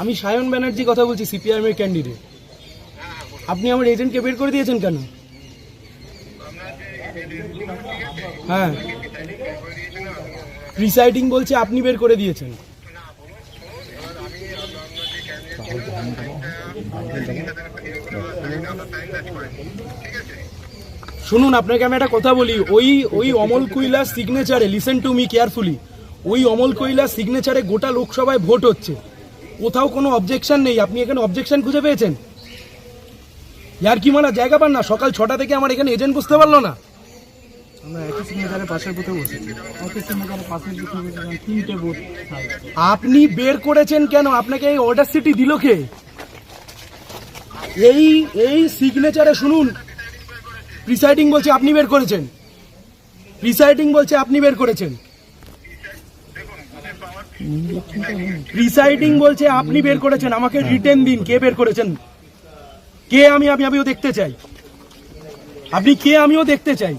আমি সায়ন ব্যানার্জি কথা বলছি সিপিআইএম এর ক্যান্ডিডেট আপনি আমার এজেন্টকে বের করে দিয়েছেন কেন? হ্যাঁ। প্রিসাইডিং বলছে, আপনি বের করে দিয়েছেন। শুনুন, আপনাকে আমি একটা কথা বলি। ওই ওই অমল কৈলাস সিগনেচারে লিসেন টু মি কেয়ারফুলি ওই অমল কৈলাস সিগনেচারে গোটা লোকসভায় ভোট হচ্ছে। কোথাও কোনো অবজেকশন নেই। আপনি এখানে অবজেকশন খুঁজে পেয়েছেন? ইয়ার কি মানা? জায়গা পান না? সকাল ছটা থেকে আমার এখানে এজেন্ট বুঝতে পারল না। বুথ আপনি বের করেছেন কেন? আপনাকে এই অর্ডার সিটি দিল কে? এই এই সিগনেচারে শুনুন। প্রিসাইডিং বলছে আপনি বের করেছেন। প্রিসাইডিং বলছে আপনি বের করেছেন। প্রিসাইডিং বলছে, আপনি বের করেছেন, আমাকে রিটেন দিন, কে বের করেছেন? কে আমি আমি, আমিও দেখতে চাই। আপনি কে, আমিও দেখতে চাই।